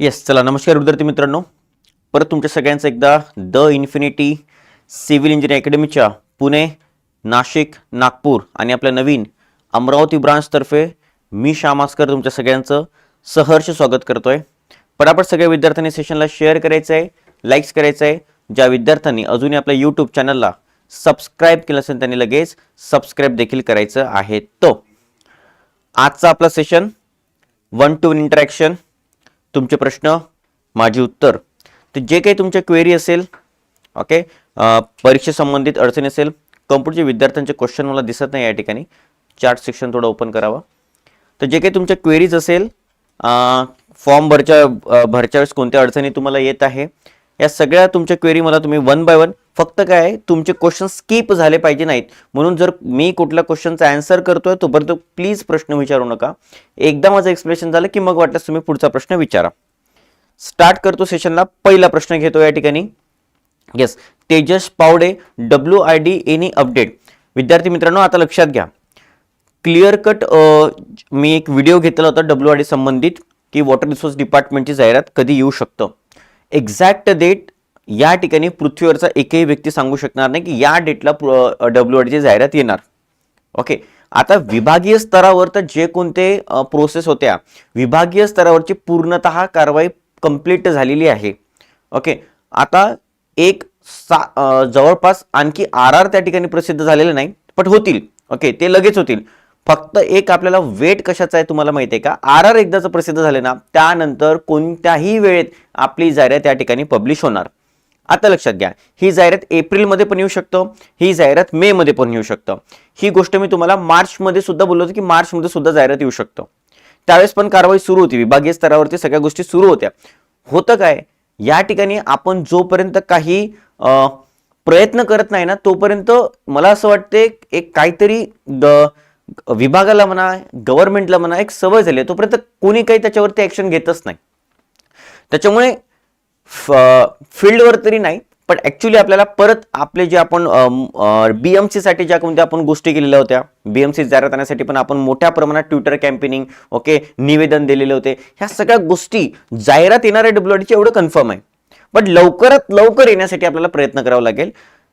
Yes चला नमस्कार विद्यार्थी मित्रांनो. परत तुमच्या सगळ्यांचं एकदा द इन्फिनिटी सिव्हिल इंजिनिअरिंग अकॅडमीच्या पुणे नाशिक नागपूर आणि आपल्या नवीन अमरावती ब्रांचतर्फे मी श्यामास्कर तुमच्या सगळ्यांचं सहर्ष स्वागत करतो आहे पटापट सगळ्या विद्यार्थ्यांनी सेशनला शेअर करायचं आहे लाईक्स करायचं आहे ज्या विद्यार्थ्यांनी अजूनही आपल्या यूट्यूब चॅनलला सबस्क्राईब केलं असेल त्यांनी लगेच सबस्क्राईब देखील करायचं आहे तो. आजचा आपला session one to one interaction तुमचे प्रश्न माझी उत्तर. तर जे काही तुमच्या क्वेरी असेल ओके परीक्षेसंबंधित अडचणी असेल कम्प्युटरचे विद्यार्थ्यांचे क्वेश्चन मला दिसत नाही या ठिकाणी. चार्ट सेक्शन थोडं ओपन करावं. तर जे काही तुमच्या क्वेरीज असेल फॉर्म भरच्या भरच्या वेळेस कोणत्या अडचणी तुम्हाला येत आहे या सगळ्या तुमच्या क्वेरी मला तुम्ही वन बाय वन फक्त काय तुमचे क्वेश्चन स्किप झाले पाहिजे नाहीत. म्हणून जर मी कुठल्या क्वेश्चनचा आन्सर करतोय तोपर्यंत प्लीज प्रश्न विचारू नका. एकदा माझं एक्सप्लेनेशन झालं की मग वाटल्यास तुम्ही पुढचा प्रश्न विचारा. स्टार्ट करतो सेशनला पहिला प्रश्न घेतो या ठिकाणी. Yes Tejas Pawde W I D any update विद्यार्थी मित्रांनो आता लक्षात घ्या. क्लिअर कट मी एक व्हिडिओ घेतला होता डब्ल्यू आय डी संबंधित की वॉटर रिसोर्स डिपार्टमेंटची जाहिरात कधी येऊ शकतं. एक्झॅक्ट डेट या ठिकाणी पृथ्वीवरचा एकही व्यक्ती सांगू शकणार नाही की या डेटला डब्ल्यू आय डीची जाहिरात येणार. ओके? आता विभागीय स्तरावर तर जे कोणते प्रोसेस होत्या विभागीय स्तरावरची पूर्णतः कारवाई कंप्लीट झालेली आहे. ओके? आता एक सा जवळपास आणखी आर आर त्या ठिकाणी प्रसिद्ध झालेले नाही पण होतील. ओके? ते लगेच होतील. फक्त एक आपल्याला वेट कशाचा आहे तुम्हाला माहिती आहे का? आर आर एकदाचं प्रसिद्ध झाले ना त्यानंतर कोणत्याही वेळेत आपली जाहिरात त्या ठिकाणी पब्लिश होणार. आता लक्षात घ्या. ही जाहिरात एप्रिलमध्ये पण येऊ शकतं ही जाहिरात मे मध्ये पण येऊ शकतं. ही गोष्ट मी तुम्हाला मार्चमध्ये सुद्धा बोललो होतो की मार्चमध्ये सुद्धा जाहिरात येऊ शकतं. त्यावेळेस पण कारवाई सुरू होती विभागीय स्तरावरती सगळ्या गोष्टी सुरू होत्या. होतं काय? या ठिकाणी आपण जोपर्यंत काही प्रयत्न करत नाही ना तोपर्यंत मला असं वाटते एक काहीतरी विभागाला म्हणा गव्हर्नमेंटला म्हणा एक सवय झाली तोपर्यंत कोणी काही त्याच्यावरती ऍक्शन घेतच नाही. त्याच्यामुळे फील्डवर तरी नाही पण ॲक्च्युली आपल्याला परत आपले जे आपण बीएमसी साठी ज्या कोणत्या आपण गोष्टी केलेल्या होत्या बीएमसी जाहिरात आणण्यासाठी पण आपण मोठ्या प्रमाणात ट्विटर कॅम्पेनिंग ओके निवेदन दिलेले होते. ह्या सगळ्या गोष्टी जाहिरात येणाऱ्या डब्ल्यूआरडीचे एवढं कन्फर्म आहे. पण लवकरात लवकर येण्यासाठी आपल्याला प्रयत्न करावा लागेल.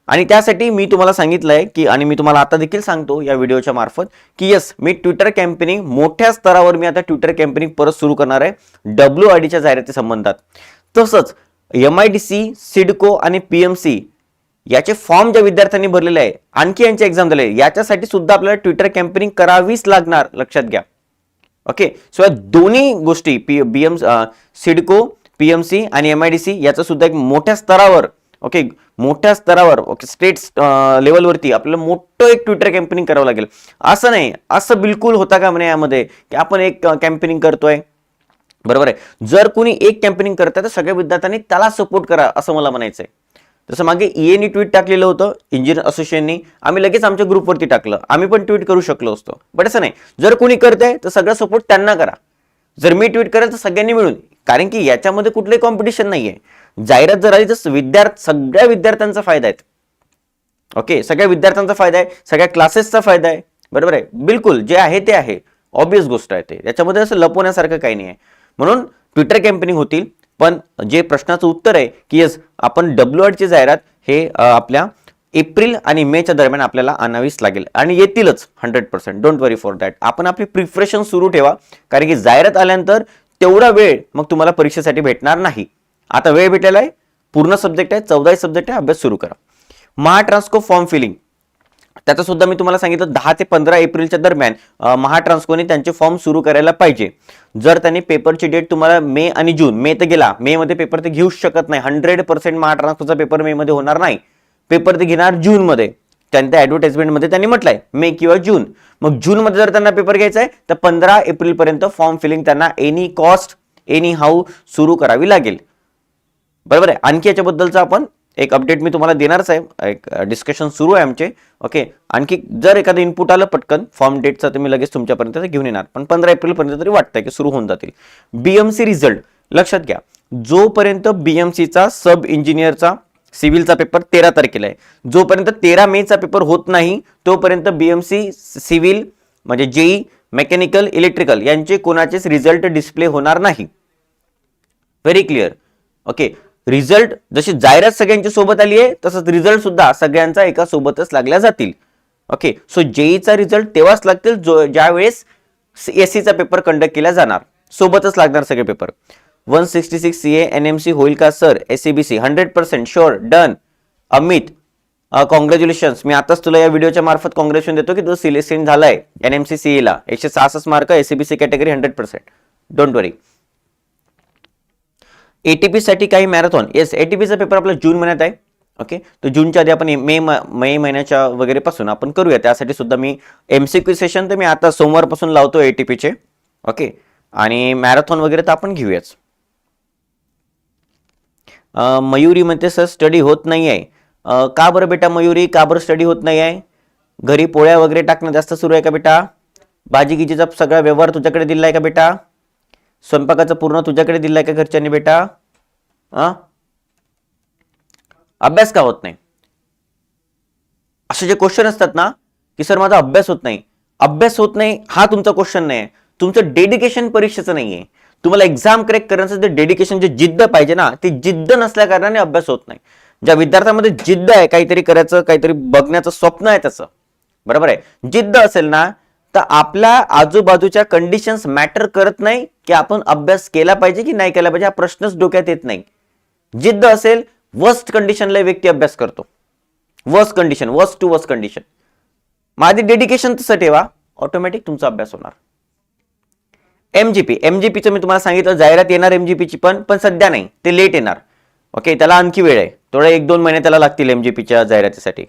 आणि त्यासाठी मी तुम्हाला सांगितलंय की आणि मी तुम्हाला आता देखील सांगतो या व्हिडिओच्या मार्फत की येस मी ट्विटर कॅम्पेनिंग मोठ्या स्तरावर मी आता ट्विटर कॅम्पेनिंग परत सुरू करणार आहे. डब्ल्यू आय डीच्या जाहिराती संबंधात. तसंच M I D C CIDCO आणि पी एम सी याचे फॉर्म ज्या विद्यार्थ्यांनी भरलेले आहे आणखी यांचे एक्झाम दिले याच्यासाठी सुद्धा आपल्याला ट्विटर कॅम्पेनिंग करावीच लागणार लक्षात घ्या. ओके सो या दोन्ही गोष्टी P B M CIDCO P M C आणि एम आय डी सी याचा सुद्धा एक मोठ्या स्तरावर ओके मोठ्या स्तरावर ओके स्टेट लेवलवरती आपल्याला मोठं एक ट्विटर कॅम्पेनिंग करावं लागेल. असं नाही असं बिलकुल होता का म्हणे यामध्ये की आपण एक कॅम्पेनिंग करतोय? बरोबर आहे. जर कुणी एक कॅम्पेनिंग करत तर सगळ्या विद्यार्थ्यांनी त्याला सपोर्ट करा असं मला म्हणायचंय. जसं मागे ईएनी ट्विट टाकलेलं होतं इंजिनियर असोसिएशननी आम्ही लगेच आमच्या ग्रुपवरती टाकलं. आम्ही पण ट्विट करू शकलो असतो. बट असं नाही. जर कोणी करतंय तर सगळं सपोर्ट त्यांना करा. जर मी ट्विट करेल तर सगळ्यांनी मिळून. कारण की याच्यामध्ये कुठलंही कॉम्पिटिशन नाहीये. जाहिरात जर आली तर विद्यार्थी सगळ्या विद्यार्थ्यांचा फायदा आहे. ओके सगळ्या विद्यार्थ्यांचा फायदा आहे. सगळ्या क्लासेसचा फायदा आहे. बरोबर आहे? बिलकुल. जे आहे ते आहे. ऑब्विस गोष्ट आहे ते. याच्यामध्ये असं लपवण्यासारखं काही नाही आहे म्हणून ट्विटर कॅम्पेनिंग होतील. पण जे प्रश्नाचं उत्तर आहे की यस आपण डब्ल्यू आरची जाहिरात हे आपल्या एप्रिल आणि मेच्या दरम्यान आपल्याला आणावीच लागेल. आणि येतीलच hundred percent don't worry for that आपण आपली प्रिपरेशन सुरू ठेवा. कारण की जाहिरात आल्यानंतर तेवढा वेळ मग तुम्हाला परीक्षेसाठी भेटणार नाही. आता वेळ भेटलेला आहे. पूर्ण सब्जेक्ट आहे चौदाही सब्जेक्ट आहे अभ्यास सुरू करा. महाट्रान्सको फॉर्म फिलिंग त्याचं सुद्धा मी तुम्हाला सांगितलं दहा ते पंधरा एप्रिलच्या दरम्यान महाट्रान्सकोने त्यांचे फॉर्म सुरू करायला पाहिजे. जर त्यांनी पेपरची डेट तुम्हाला मे आणि जून मे तर गेला मे मध्ये पेपर ते घेऊच शकत नाही. हंड्रेड पर्सेंट महाट्रान्सकोचा पेपर मे मध्ये होणार नाही. पेपर ते घेणार जून मध्ये. त्यांच्या ऍडव्हर्टाइजमेंटमध्ये त्यांनी म्हटलंय मे किंवा जून. मग जून मध्ये जर त्यांना पेपर घ्यायचा आहे तर पंधरा एप्रिल पर्यंत फॉर्म फिलिंग त्यांना एनी कॉस्ट एनी हाऊ सुरू करावी लागेल. बरोबर आहे? आणखी याच्याबद्दलचं आपण एक अपडेट मी तुम्हाला देणारच आहे एक डिस्कशन सुरू आहे आमचे. ओके आणखी जर एखादं इनपुट आलं पटकन फॉर्म डेटचा तर मी लगेच तुमच्यापर्यंत घेऊन येणार. पण पंधरा एप्रिलपर्यंत तरी वाटतंय की सुरू होऊन जातील. बीएमसी रिझल्ट लक्षात घ्या. जोपर्यंत बीएमसीचा सब इंजिनियरचा सिव्हिलचा पेपर तेरा तारखेला आहे. जोपर्यंत तेरा मेचा पेपर होत नाही तोपर्यंत बीएमसी सिव्हिल म्हणजे जेई मेकॅनिकल इलेक्ट्रिकल यांचे कोणाचेच रिझल्ट डिस्प्ले होणार नाही. व्हेरी क्लिअर ओके रिझल्ट जशी जाहिरात सगळ्यांच्या सोबत आली आहे तसंच रिझल्ट सुद्धा सगळ्यांचा एका सोबतच लागल्या जातील. ओके सो जेईचा रिझल्ट तेव्हाच लागतील जो ज्यावेळेस एस चा पेपर कंडक्ट केला जाणार. सोबतच लागणार सगळे paper. One sixty six C N M C होईल का sir? S B C hundred percent sure done Amit congratulations मी आताच तुला या व्हिडिओच्या मार्फत कॉंग्रॅच्युलेशन देतो की तो सिलेक्शन झालाय. एन एम सी सी ला. एकशे सहासष्ट mark SEBC category hundred percent don't worry ATP साठी काही मॅरेथॉन येस एटीपीचा पेपर आपला जून महिन्यात आहे. ओके तर जूनच्या आधी आपण मे म- मे महिन्याच्या वगैरेपासून आपण करूया. त्यासाठी सुद्धा मी एम सी क्यू सेशन तर मी आता सोमवारपासून लावतो एटीपीचे ओके आणि मॅरेथॉन वगैरे तर आपण घेऊयाच. मयुरी म्हणते सर स्टडी होत नाही आहे का बरं बेटा मयुरी? का बरं स्टडी होत नाही आहे घरी पोळ्या वगैरे टाकणं जास्त सुरू आहे का बेटा? भाजी गिजीचा सगळा व्यवहार तुझ्याकडे दिला आहे का बेटा? स्वयंपाकाचं पूर्ण तुझ्याकडे दिलाय का घरच्यांनी बेटा? आ अभ्यास का होत नाही? असे जे क्वेश्चन असतात ना की सर माझा अभ्यास होत नाही. अभ्यास होत नाही हा तुमचा क्वेश्चन नाही तुमचं डेडिकेशन परीक्षेचं नाही आहे तुम्हाला एक्झाम क्रॅक करण्याचं जे डेडिकेशन जे जिद्द पाहिजे ना ती जिद्द नसल्या कारणाने अभ्यास होत नाही. ज्या विद्यार्थ्यामध्ये जिद्द आहे काहीतरी करायचं काहीतरी बघण्याचं स्वप्न आहे त्याचं. बरोबर आहे? जिद्द असेल ना तर आपल्या आजूबाजूच्या कंडिशन्स मॅटर करत नाही की आपण अभ्यास केला पाहिजे की नाही केला पाहिजे हा प्रश्नच डोक्यात येत नाही. जिद्द असेल वर्स्ट कंडिशनला व्यक्ती अभ्यास करतो. Worst condition worst to worst condition माझी डेडिकेशन तसं ठेवा ऑटोमॅटिक तुमचा अभ्यास होणार. एमजीपी एमजीपीचं मी तुम्हाला सांगितलं जाहिरात येणार एमजीपीची पण पण सध्या नाही ते लेट येणार. ओके त्याला आणखी वेळ आहे. थोडा एक दोन महिने त्याला लागतील एमजीपीच्या जाहिरातीसाठी.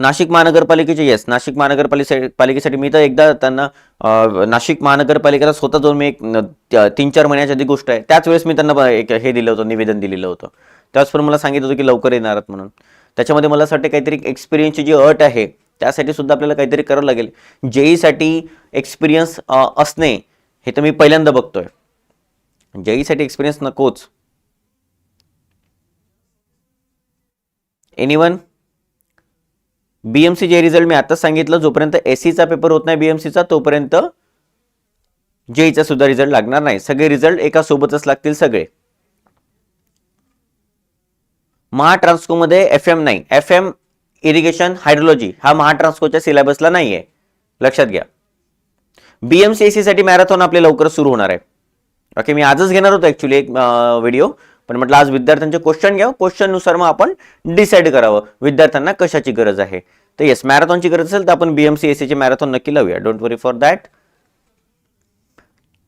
नाशिक महानगरपालिकेचे येस नाशिक महानगरपालिके पालिकेसाठी मी तर एकदा त्यांना नाशिक महानगरपालिकेला स्वतः जाऊन मी एक तीन चार महिन्याच्या आधी गोष्ट आहे. त्याच वेळेस मी त्यांना एक हे दिलं होतं निवेदन दिलेलं होतं. त्याच पण मला सांगितलं होतं की लवकर येणार आहेत म्हणून. त्याच्यामध्ये मला असं वाटतं काहीतरी एक्सपिरियन्सची जी अट आहे त्यासाठी सुद्धा आपल्याला काहीतरी करावं लागेल. जेईसाठी एक्सपिरियन्स असणे हे तर मी पहिल्यांदा बघतोय. जेईसाठी एक्सपिरियन्स नकोच. एनिवन बीएमसी जे रिझल्ट मी आताच सांगितलं जोपर्यंत एससीचा पेपर होत नाही बीएमसीचा तोपर्यंत जेईचा सुद्धा रिझल्ट लागणार नाही. सगळे रिझल्ट एका सोबतच लागतील सगळे. महाट्रान्सकोमध्ये एफ एम नाही. एफ एम इरिगेशन हायड्रोलॉजी हा महाट्रान्स्कोच्या सिलेबसला नाही आहे लक्षात घ्या. बीएमसी एसी साठी मॅरेथॉन आपले लवकरच सुरू होणार आहे. ओके मी आजच घेणार होतो ऍक्च्युली एक व्हिडिओ पण म्हटलं आज विद्यार्थ्यांचे क्वेश्चन घ्यावं क्वेश्चननुसार मग आपण डिसाईड करावं विद्यार्थ्यांना कशाची गरज आहे? तर येस मॅरेथॉनची गरज असेल तर आपण बीएमसी एसीचे मॅरेथॉन नक्की लावूया. डोंट वरी फॉर दॅट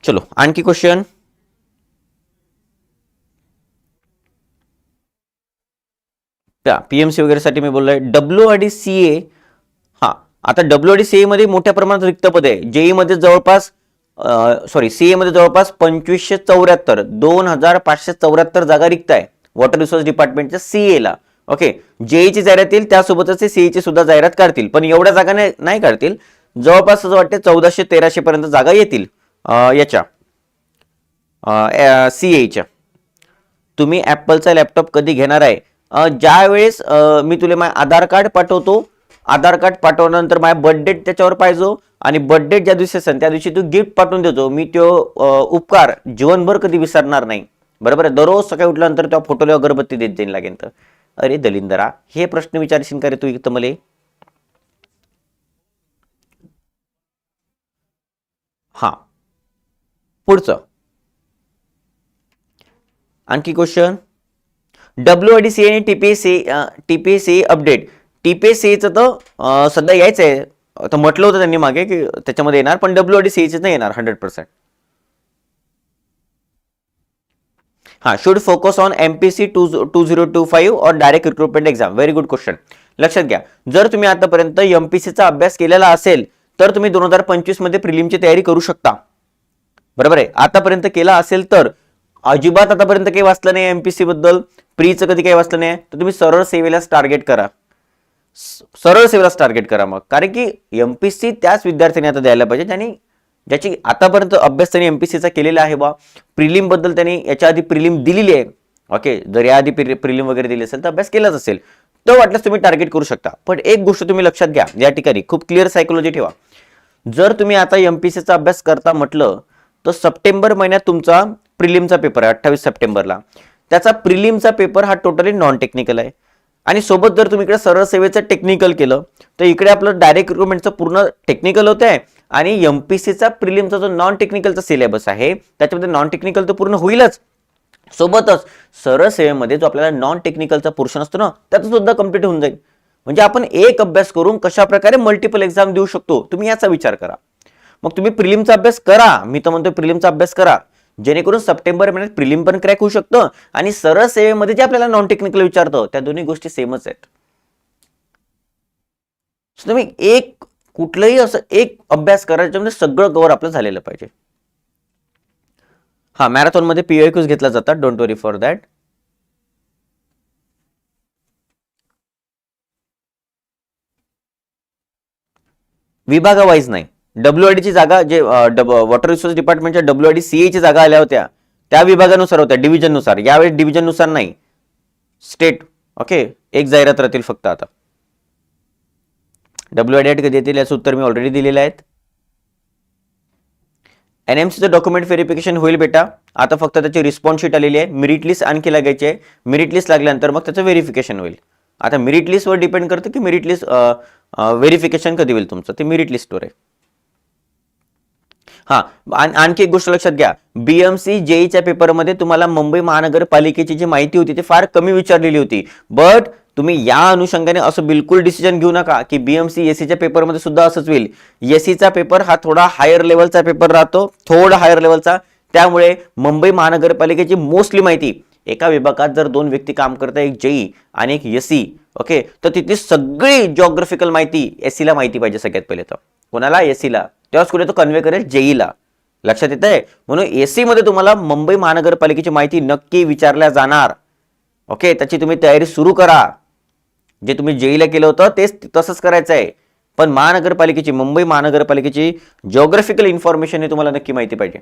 चलो आणखी क्वेश्चन पीएमसी वगैरे साठी मी बोललोय. डब्ल्यू आणि सी ए हा आता डब्ल्यू आणि सी ए मध्ये मोठ्या प्रमाणात रिक्त पद आहे. जेई मध्ये जवळपास सॉरी सीए मध्ये जवळपास पंचवीसशे चौऱ्याहत्तर दोन हजार पाचशे चौऱ्याहत्तर जागा रिक्त आहे वॉटर रिसोर्स डिपार्टमेंटच्या सीए ला. ओके जेईची जाहिरात येईल त्यासोबतच ते सीईची सुद्धा जाहिरात काढतील पण एवढ्या जागा नाही नाही काढतील जवळपास असं वाटते चौदाशे तेराशे पर्यंत जागा येतील याच्या याच्या सीएच्या तुम्ही ॲपलचा लॅपटॉप कधी घेणार आहे? ज्यावेळेस ज्या वेळेस मी तुला माझं आधार कार्ड पाठवतो आधार कार्ड पाठवल्यानंतर माझ्या बर्थडे त्याच्यावर पाहिजे आणि बर्थडे ज्या दिवशी असेल त्या दिवशी तू गिफ्ट पाठवून देतो. मी तो उपकार जीवनभर कधी विसरणार नाही. बरोबर आहे? दररोज सकाळी उठल्यानंतर त्या फोटोला अगरबत्ती देत जाईल लागेल. तर अरे दलिंदरा हे प्रश्न विचारशील का रे तू इथं मला? हा. पुढचं. आणखी क्वेश्चन डब्ल्यू डी सी आणि TPSC TPSC update T P S टीपीएससीचं तर सध्या यायचं आहे तर म्हटलं होतं त्यांनी मागे की त्याच्यामध्ये येणार पण डब्ल्यू डी सीचं नाही येणार हंड्रेड पर्सेंट. हा should focus on M P C two two zero two five और direct recruitment exam very good question लक्षात घ्या जर तुम्ही आतापर्यंत एम पी सीचा अभ्यास केलेला असेल तर तुम्ही दोन हजार पंचवीसमध्ये प्रिलिमची तयारी करू शकता. बरोबर आहे? आतापर्यंत केला असेल तर अजिबात आतापर्यंत काही वाचलं नाही एमपीसी बद्दल. प्रीचं कधी काही वाचलं नाही तर तुम्ही सरळ सेवेलाच टार्गेट करा. सरळ सेवेलाच टार्गेट करा मग. कारण की एमपीसी त्याच विद्यार्थ्यांनी आता द्यायला पाहिजे ज्यांनी ज्याची आतापर्यंत अभ्यास त्यांनी एमपीसीचा केलेला आहे बा. प्रिलिमबद्दल त्यांनी याच्या आधी प्रिलिम दिलेली आहे. ओके जर याआधी प्रिलिम वगैरे दिली असेल तर अभ्यास केलाच असेल. तर वाटल्यास तुम्ही टार्गेट करू शकता. पण एक गोष्ट तुम्ही लक्षात घ्या या ठिकाणी खूप क्लिअर सायकोलॉजी ठेवा. जर तुम्ही आता एमपीसीचा अभ्यास करता म्हटलं तर सप्टेंबर महिन्यात तुमचा प्रिलिमचा पेपर आहे अठ्ठावीस सप्टेंबरला. त्याचा प्रिलिमचा पेपर हा टोटली नॉन टेक्निकल आहे. आणि सोबत जर तुम्ही इकडे सरळ सेवेचं टेक्निकल केलं तर इकडे आपलं डायरेक्ट रिक्रुटमेंटचं पूर्ण टेक्निकल होतं आहे आणि एम पी सीचा प्रिलिमचा जो नॉन टेक्निकलचा सिलेबस आहे त्याच्यामध्ये नॉन टेक्निकल तर पूर्ण होईलच. सोबतच सरळ सेवेमध्ये जो आपल्याला नॉन टेक्निकलचा पोर्शन असतो ना त्याचा सुद्धा कंप्लीट होऊन जाईल. म्हणजे आपण एक अभ्यास करून कशा प्रकारे मल्टिपल एक्झाम देऊ शकतो तुम्ही याचा विचार करा. मग तुम्ही प्रिलिमचा अभ्यास करा मी तर म्हणतो प्रिलिमचा अभ्यास करा. जेणेकरून सप्टेंबर महिन्यात प्रिलिम पण क्रॅक होऊ शकतं आणि सरळ सेवेमध्ये जे आपल्याला नॉन टेक्निकल विचारतं त्या दोन्ही गोष्टी सेमच आहेत. तुम्ही एक कुठलंही असं एक अभ्यास करा म्हणजे सगळं कव्हर आपलं झालेलं पाहिजे. हा मॅरेथॉनमध्ये पीओक्यूज घेतला जातात. डोंट वरी फॉर दॅट विभागावाईज नाही. डब्ल्यू आय ची जागा जे वॉटर रिसोर्स डिपार्टमेंटच्या डब्ल्यू आय डी सीए ची जागा आल्या होत्या. त्या विभागानुसार होत्या डिव्हिजननुसार. यावेळी डिव्हिजननुसार नाही. स्टेट ओके एक जाहिरात राहतील फक्त आता. डब्ल्यू आय डी कधी येतील याचं उत्तर मी ऑलरेडी दिलेलं आहेत. एन एम डॉक्युमेंट व्हेरिफिकेशन होईल बेटा. आता फक्त त्याची रिस्पॉन्स शीट आलेली आहे. मेरिट लिस्ट आणखी लागायची आहे. मेरिट लिस्ट लागल्यानंतर मग त्याचं व्हेरिफिकेशन होईल. आता मेरिट लिस्टवर डिपेंड करतं की मेरिट लिस्ट व्हेरिफिकेशन कधी होईल तुमचं? ते मेरिट लिस्टवर आहे. हा आणखी एक गोष्ट लक्षात घ्या. बीएमसी जेईच्या पेपरमध्ये तुम्हाला मुंबई महानगरपालिकेची जी माहिती होती ती फार कमी विचारलेली होती. बट तुम्ही या अनुषंगाने असं बिलकुल डिसिजन घेऊ नका की बीएमसी एसीच्या पेपरमध्ये सुद्धा असंच होईल. एसीचा पेपर हा थोडा हायर लेवलचा पेपर राहतो थोडा हायर लेवलचा त्यामुळे मुंबई महानगरपालिकेची मोस्टली माहिती एका विभागात जर दोन व्यक्ती काम करतात एक जेई आणि एक एसी ओके तर तिथली सगळी जॉग्राफिकल माहिती एसीला माहिती पाहिजे सगळ्यात पहिले तर. कोणाला? एसीला तेव्हाच कुठे तो कन्वे करेल जेईला. लक्षात येत आहे म्हणून एसी मध्ये तुम्हाला मुंबई महानगरपालिकेची माहिती नक्की विचारल्या जाणार. ओके? त्याची तुम्ही तयारी सुरू करा. जे तुम्ही जेईला केलं होतं तेच तसंच करायचं आहे पण महानगरपालिकेची मुंबई महानगरपालिकेची जिओग्राफिकल इन्फॉर्मेशन हे तुम्हाला नक्की माहिती पाहिजे.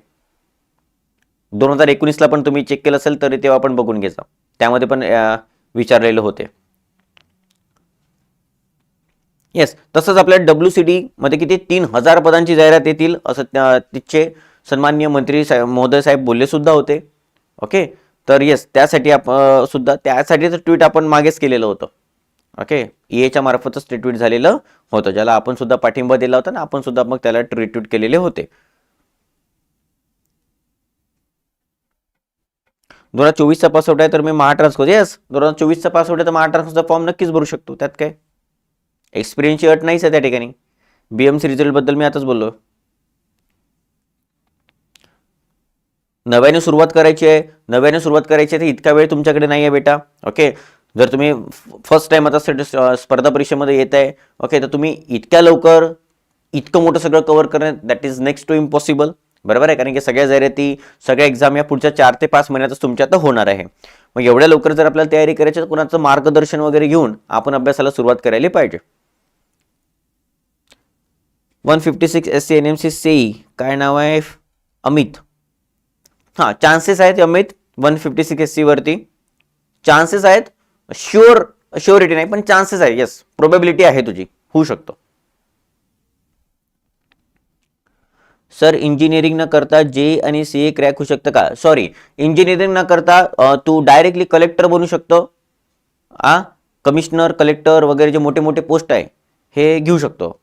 दोन हजार एकोणीसला पण तुम्ही चेक केलं असेल तरी तेव्हा आपण बघून घ्यायचं. त्यामध्ये पण विचारलेलं विचारलेले होते. येस तसंच आपल्या डब्ल्यू सी डीमध्ये किती? तीन हजार पदांची जाहिरात येतील असं तिथचे सन्माननीय मंत्री साहेब महोदय साहेब बोलले सुद्धा होते. ओके तर येस त्यासाठी आप सुद्धा त्यासाठीच ट्विट आपण मागेच केलेलं होतं. ओके एच्या मार्फतच ते ट्विट झालेलं होतं ज्याला आपण सुद्धा पाठिंबा दिला होता ना आपण सुद्धा मग त्याला रिट्विट केलेले होते. दोन हजार चोवीसचा पासआउट आहे तर मी महाट्रान्सको येस दोन हजार चोवीसचा पासआउट आहे तर महाट्रान्सकोचा फॉर्म नक्कीच भरू शकतो. त्यात काय? एक्सपिरियन्सची अट नाहीच आहे त्या ठिकाणी. बी एम रिझल्टबद्दल मी आताच बोललो. नव्याने सुरुवात करायची आहे. नव्याने सुरुवात करायची आहे तर इतका वेळ तुमच्याकडे नाही आहे बेटा. ओके जर तुम्ही फर्स्ट टाइम आता स्पर्धा परीक्षेमध्ये येत आहे. ओके तर तुम्ही इतक्या लवकर इतकं मोठं सगळं कव्हर करणं that is next to impossible बरोबर आहे? कारण की सगळ्या जाहिराती सगळ्या एक्झाम या पुढच्या चार ते पाच महिन्यातच तुमच्या आता होणार आहे. मग एवढ्या लवकर जर आपल्याला तयारी करायची तर कुणाचं मार्गदर्शन वगैरे घेऊन आपण अभ्यासाला सुरुवात करायला पाहिजे. One fifty six S C N M C C काय नाव आहे? अमित. हां चान्सेस आहेत Amit one fifty six S सीवरती chances आहेत? शुअर शुअरिटी नाही पण चान्सेस आहे येस प्रोबेबिलिटी आहे तुझी. होऊ शकतो. सर इंजिनिअरिंग न करता जे आणि सी ए क्रॅक होऊ शकतं का? सॉरी इंजिनिअरिंग न करता तू डायरेक्टली कलेक्टर बनू शकतो. आ कमिशनर कलेक्टर वगैरे जे मोठे मोठे पोस्ट आहे हे घेऊ शकतो.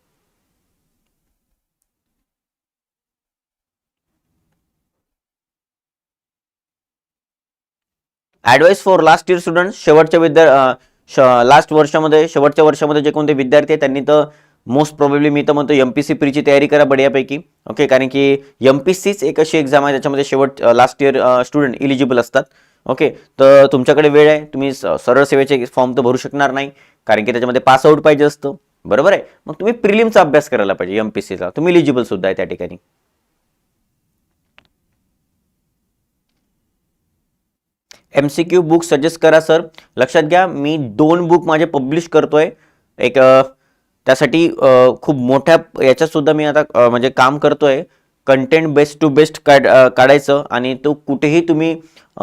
Advice for last year student शेवटच्या विद्या लास्ट वर्षामध्ये शेवटच्या वर्षामध्ये जे कोणते विद्यार्थी आहेत त्यांनी तर मोस्ट प्रोबेबली मी तर म्हणतो एम पी सी प्रीची तयारी करा बढियापैकी. ओके कारण की एम पी सीच एक अशी एक्झाम आहे ज्याच्यामध्ये शेवट लास्ट इयर स्टुडंट इलिजिबल असतात. ओके तर तुमच्याकडे वेळ आहे तुम्ही सरळ सेवेचे फॉर्म तर भरू शकणार नाही. कारण की त्याच्यामध्ये पास आउट पाहिजे असतं. बरोबर आहे? मग तुम्ही प्रिलिमचा अभ्यास करायला पाहिजे एम पी सीचा तुम्ही इलिजिबल सुद्धा आहे त्या ठिकाणी. M C Q book suggest करा सर लक्षात घ्या मी दोन बुक माझे पब्लिश करतो आहे एक त्यासाठी खूप मोठ्या याच्यातसुद्धा मी आता म्हणजे काम करतो आहे कंटेंट बेस्ट टू बेस्ट काढ काढायचं आणि तो कुठेही तुम्ही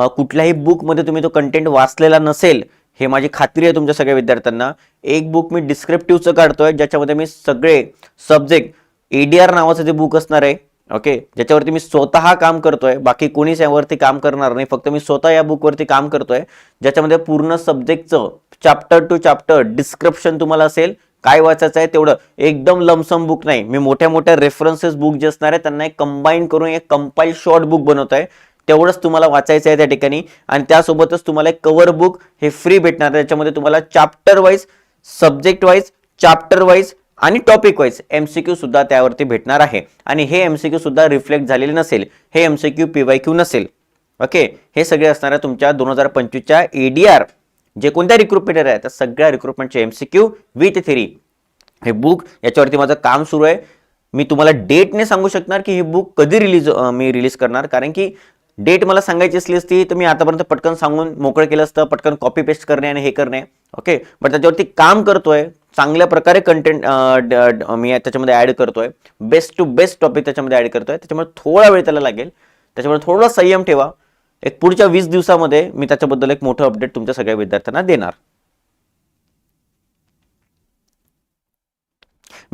कुठल्याही बुकमध्ये तुम्ही तो कंटेंट वाचलेला नसेल हे माझी खात्री आहे तुमच्या सगळ्या विद्यार्थ्यांना. एक बुक मी डिस्क्रिप्टिव्हचं काढतोय ज्याच्यामध्ये मी सगळे सब्जेक्ट एडीआर नावाचं जे बुक असणार आहे ओके ज्याच्यावरती मी स्वतः काम करतोय बाकी कोणीच यावरती काम करणार नाही. फक्त मी स्वतः या बुकवरती काम करतोय ज्याच्यामध्ये पूर्ण सब्जेक्टचं चॅप्टर टू चॅप्टर डिस्क्रिप्शन तुम्हाला असेल काय वाचायचं आहे तेवढं. एकदम लमसम बुक नाही. मी मोठ्या मोठ्या रेफरन्सेस बुक जे असणार आहे त्यांना एक कंबाईन करून एक कंपाईल शॉर्ट बुक बनवत आहे तेवढंच तुम्हाला वाचायचं आहे त्या ठिकाणी. आणि त्यासोबतच तुम्हाला एक कवर बुक हे फ्री भेटणार आहे. त्याच्यामध्ये तुम्हाला chapter wise subject wise chapter wise आणि टॉपिक वाईज एमसीक्यू सुद्धा त्यावरती भेटणार आहे. आणि हे एमसीक्यू सुद्धा रिफ्लेक्ट झालेले नसेल हे एमसीक्यू पीवाय क्यू नसेल. ओके हे सगळे असणार आहे तुमच्या दोन हजार पंचवीसच्या एडीआर जे कोणत्या रिक्रुटमेंट आहे त्या सगळ्या रिक्रुटमेंटचे एमसीक्यू विथ थेरी हे बुक याच्यावरती माझं काम सुरू आहे. मी तुम्हाला डेटने सांगू शकणार की हे बुक कधी रिलीज मी रिलीज करणार. कारण की डेट मला सांगायची असली असती तर मी आतापर्यंत पटकन सांगून मोकळं केलं असतं पटकन कॉपी पेस्ट करणे आणि हे करणे. ओके बट त्याच्यावरती काम करतोय. चांगल्या प्रकारे कंटेंट मी त्याच्यामध्ये ऍड करतोय. बेस्ट टू बेस्ट टॉपिक त्याच्यामध्ये ऍड करतोय. त्याच्यामुळे थोडा वेळ त्याला लागेल. त्याच्यामुळे थोडा संयम ठेवा. एक पुढच्या वीस दिवसामध्ये मी त्याच्याबद्दल एक मोठं अपडेट तुमच्या सगळ्या विद्यार्थ्यांना देणार.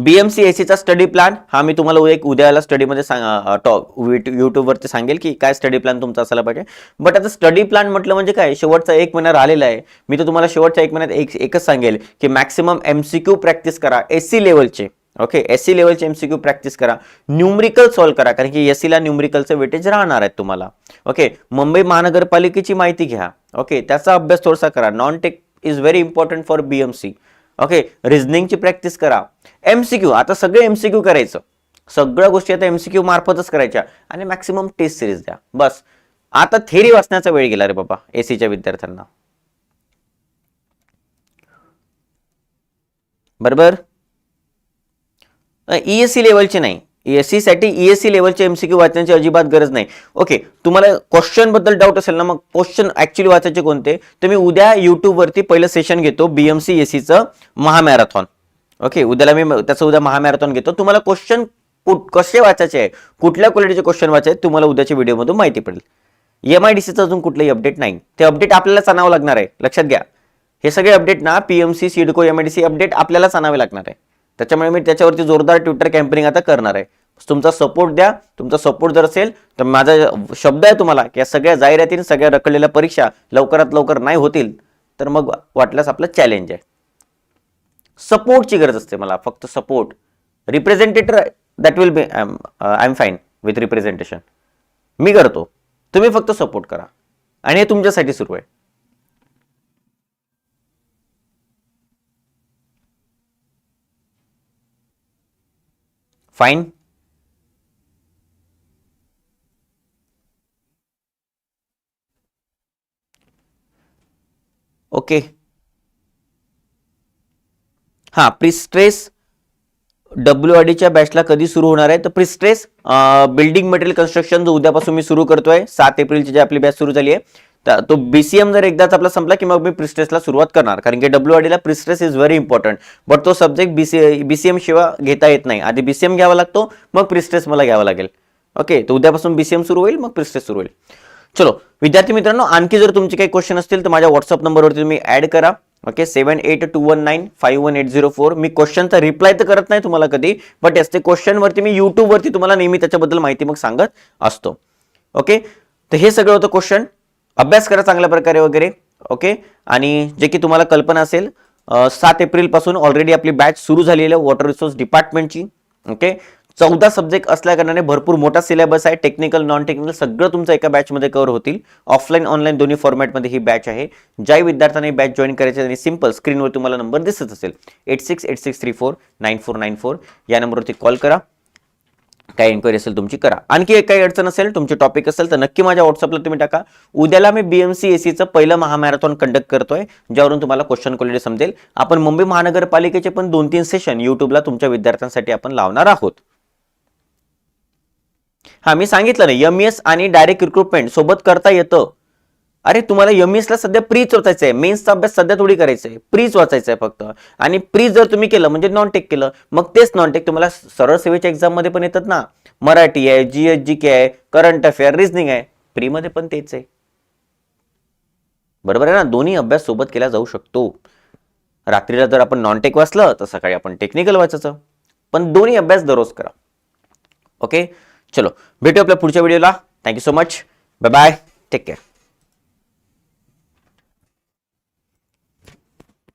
बीएमसी एसीचा स्टडी प्लॅन हा मी तुम्हाला एक उद्याला स्टडीमध्ये सांग टॉप युट्यूबवरती सांगेल की काय स्टडी प्लॅन तुमचा असायला पाहिजे. बट आता स्टडी प्लॅन म्हटलं म्हणजे काय? शेवटचा एक महिना राहिलेला आहे. मी तर तुम्हाला शेवटच्या एक महिन्यात एक एकच सांगेल की मॅक्सिमम एमसीक्यू प्रॅक्टिस करा एस सी लेवलचे ओके एस सी लेवलचे एमसीक्यू प्रॅक्टिस करा. न्यूमरिकल सॉल्व्ह करा कारण की एस सीला न्यूमरिकलचं वेटेज राहणार आहेत तुम्हाला. ओके मुंबई महानगरपालिकेची माहिती घ्या. ओके त्याचा अभ्यास थोडासा करा. Non tech is very important for BMC okay रिझनिंगची practice करा. एमसीक्यू आता सगळे एमसीक्यू करायचं. सगळ्या गोष्टी आता एमसीक्यू मार्फतच करायच्या. आणि मॅक्सिमम टेस्ट सिरीज द्या. बस. आता थेरी वाचण्याचा वेळ गेला रे बाबा एसीच्या विद्यार्थ्यांना. बरोबर? ईएससी लेवलची नाही. एससी साठी सी लेवलचे एमसीक्यू वाचण्याची अजिबात गरज नाही. ओके तुम्हाला क्वेश्चनबद्दल डाऊट असेल ना मग क्वेश्चन ऍक्च्युली वाचायचे कोणते? तर मी उद्या YouTube वरती पहिलं सेशन घेतो बीएमसी एसीचं महामॅरेथॉन. ओके उद्याला मी त्याचं उद्या महामॅरेथॉन घेतो. तुम्हाला क्वेश्चन कसे वाचायचे आहे? कुठल्या क्वालिटीचे क्वेश्चन वाचायचे तुम्हाला उद्याच्या व्हिडिओमधून माहिती पडेल. एम आय डी सीचं अजून कुठलंही अपडेट नाही. ते अपडेट आपल्यालाच आणावं लागणार आहे. लक्षात घ्या. हे सगळे अपडेट ना PMC CIDCO M I D C update आपल्यालाच आणावे लागणार आहे. त्याच्यामुळे मी त्याच्यावरती जोरदार ट्विटर कॅम्पेनिंग आता करणार आहे. तुमचा सपोर्ट द्या. तुमचा सपोर्ट जर असेल तर माझा शब्द आहे तुम्हाला की या सगळ्या जाहिरातीने सगळ्या रखडलेल्या परीक्षा लवकरात लवकर नाही होतील तर मग वाटल्यास आपलं चॅलेंज आहे. सपोर्टची गरज असते मला. फक्त support representator that will be I am fine with representation मी करतो. तुम्ही फक्त सपोर्ट करा. आणि हे तुमच्यासाठी सुरू आहे. फाईन ओके हा प्रिस्ट्रेस डब्ल्यू आय डीच्या बॅचला कधी सुरू होणार आहे? तर प्रिस्ट्रेस बिल्डिंग मटेरियल कन्स्ट्रक्शन जो उद्यापासून मी सुरू करतोय सात एप्रिलची जी आपली बॅच सुरू झाली आहे तर तो बीसीएम जर एकदाच आपला संपला की मग मी प्रिस्ट्रेसला सुरुवात करणार. कारण की W I Dila prestress is very important but तो सब्जेक्ट बीसी बीसीएम शिवाय घेता येत नाही. आधी बीसीएम घ्यावा लागतो मग प्रिस्ट्रेस मला घ्यावा लागेल. ओके तर उद्यापासून बीसीएम सुरू होईल मग प्रिस्ट्रेस सुरू होईल. चलो विद्यार्थी मित्रांनो आणखी जर तुमचे काही क्वेश्चन असतील तर माझ्या व्हॉट्सअप नंबरवरती तुम्ही ऍड करा. Okay seven eight two one nine five one eight zero four मी क्वेश्चनचा रिप्लाय तर करत नाही तुम्हाला कधी बट याच ते क्वेश्चनवरती मी युट्यूबवरती तुम्हाला नेहमी त्याच्याबद्दल माहिती मग सांगत असतो. ओके तर हे सगळं होतं क्वेश्चन अभ्यास करा चांगल्या प्रकारे वगैरे. ओके आणि जे की तुम्हाला कल्पना असेल सात एप्रिलपासून ऑलरेडी आपली बॅच सुरू झालेली आहे वॉटर रिसोर्स डिपार्टमेंटची ओके चौदा सब्जेक्ट असल्या कारणाने भरपूर मोठा सिलेबस आहे. टेक्निकल नॉन टेक्निकल सगळं तुमचं एका बॅचमध्ये कव्हर होतील. ऑफलाईन ऑनलाईन दोन्ही फॉर्मॅटमध्ये ही बॅच आहे. ज्या विद्यार्थ्यांनी बॅच जॉईन करायची आणि सिंपल स्क्रीनवर तुम्हाला नंबर दिसत असेल. Eight six eight six three four nine four nine four या नंबरवरती कॉल करा. काय इन्क्वायरी असेल तुमची करा. आणखी एक काही अडचण असेल तुमचे टॉपिक असेल तर नक्की माझ्या व्हॉट्सअपला तुम्ही टाका. उद्याला मी बीएमसी एसीचं पहिलं महामॅरेथॉन कंडक्ट करतोय ज्यावरून तुम्हाला क्वेश्चन क्वालिटी समजेल. आपण मुंबई महानगरपालिकेचे पण दोन तीन सेशन युट्यूबला तुमच्या विद्यार्थ्यांसाठी आपण लावणार आहोत. हा मी सांगितलं ना एम एस आणि डायरेक्ट रिक्रुटमेंट सोबत करता येतं. अरे तुम्हाला एम ला सध्या प्रीच वाचायचं आहे. मेन्सचा अभ्यास सध्या थोडी करायचा आहे. प्रीच वाचायचं आहे फक्त. आणि प्री जर तुम्ही केलं म्हणजे नॉन टेक केलं मग तेच नॉन टेक तुम्हाला सरळ सेवेच्या एक्झाममध्ये पण येतात ना. मराठी आहे जी एच जी के आहे करंट अफेअर रिझनिंग आहे. प्रीमध्ये पण तेच आहे. बरोबर आहे ना? दोन्ही अभ्यास सोबत केला जाऊ शकतो. रात्रीला जर आपण नॉन टेक वाचलं तर सकाळी आपण टेक्निकल वाचायचं. पण दोन्ही अभ्यास दररोज करा. ओके चलो भेटू आपल्या पुढच्या व्हिडिओला thank you so much bye bye take care